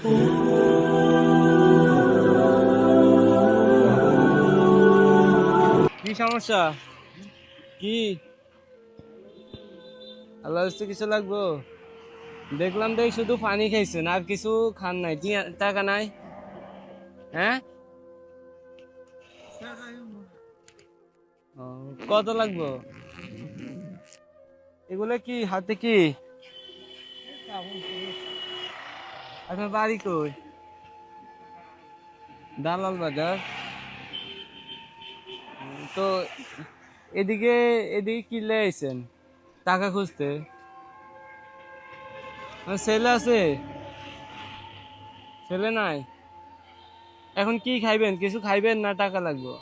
কি সমস্যা? কি? আল্লাহ কিছু লাগবো? দেখলাম দেখ শুধু পানি খাইছেন আর কিছু খান নাই। টাকা নাই? হ্যাঁ? কত লাগবো? এগুলো কি, হাতে কি? আপনার বাড়ি কই? দালাল বাজার। তো এদিকে এদিকে কি লেগেছেন টাকা খুঁজতে। ছেলে আছে? ছেলে নাই? এখন কি খাইবেন? কিছু খাইবেন না টাকা লাগবে?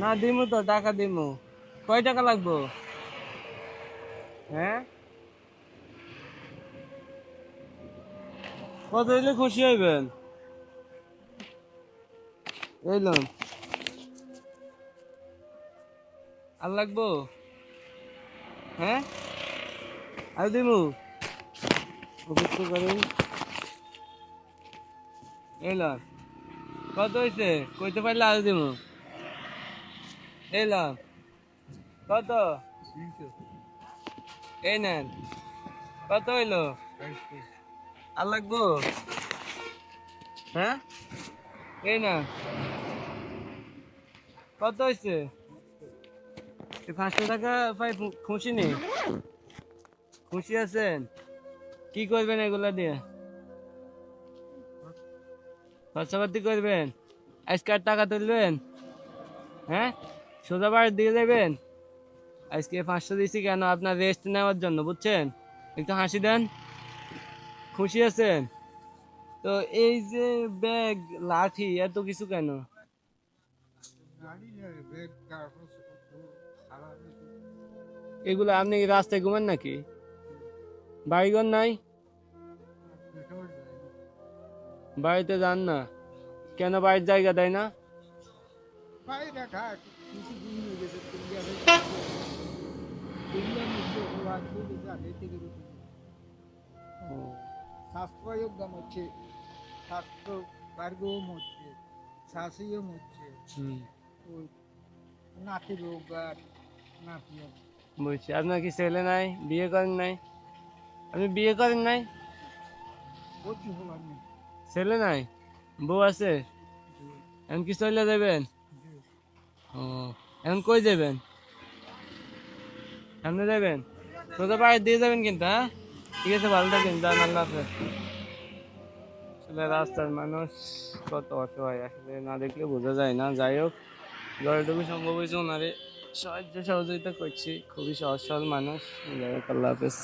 না দিমু তো টাকা দিমু। কয় টাকা লাগবো? হ্যাঁ? কত হইলে খুশি হইবেন? এলাম আর লাগবো? হ্যাঁ? আর দিমু? অপেক্ষা করেন। এলাম কত হয়েছে কইতে পারলে আর দিমু। এলাম কত? এই নেন। কত হইল? আর লাগবো হ্যাঁ? এই না। কত হয়েছে পাঁচশো টাকা খু- খুশি নেই খুশি আছেন? কি করবেন এগুলা দিয়ে? খরচাপাতি করবেন? আজকে আর টাকা তুলবেন? হ্যাঁ? সোজা দিকে যাবেন আজকে পাঁচশো দিয়েছি কেন? আপনার রেস্ট নেওয়ার জন্য, বুঝছেন? একটু হাসি দেন। খুশি আছেন? তো এই যে ব্যাগ, লাঠি, এত কিছু কেন? এগুলো আপনি রাস্তায় ঘুমান নাকি? বাড়িঘর নাই? বাড়িতে যান না। কেন বাড়ির জায়গা দেয় না? স্বাস্থ্যযোগ্য হচ্ছে স্বাস্থ্য বার্গও মরছে শাসিও মরছে হুম, ওই নাতি রোগ আর নাতি বুঝছি। আপনার কি ছেলে নাই? বিয়ে করেন নাই? আপনি বিয়ে করেন নাই? বলছি ছেলে নাই? বউ আছে? এখন কি চলে যাবেন ও এখন কই যাবেন সামনে যাবেন সোজা বাড়ি দিয়ে যাবেন কিন্তু হ্যাঁ? ঠিক আছে, ভালো থাকেন, যান, আল্লাহ আসলে রাস্তার মানুষ কত অসহায়, আসলে না দেখলে বোঝা যায় না। যাই হোক, যতটুকু সম্ভব হয়েছে ওনারে সাহায্য সহযোগিতা করছি। খুবই সহজ, সরল মানুষ। যাই হোক, আল্লাহ হাফেজ।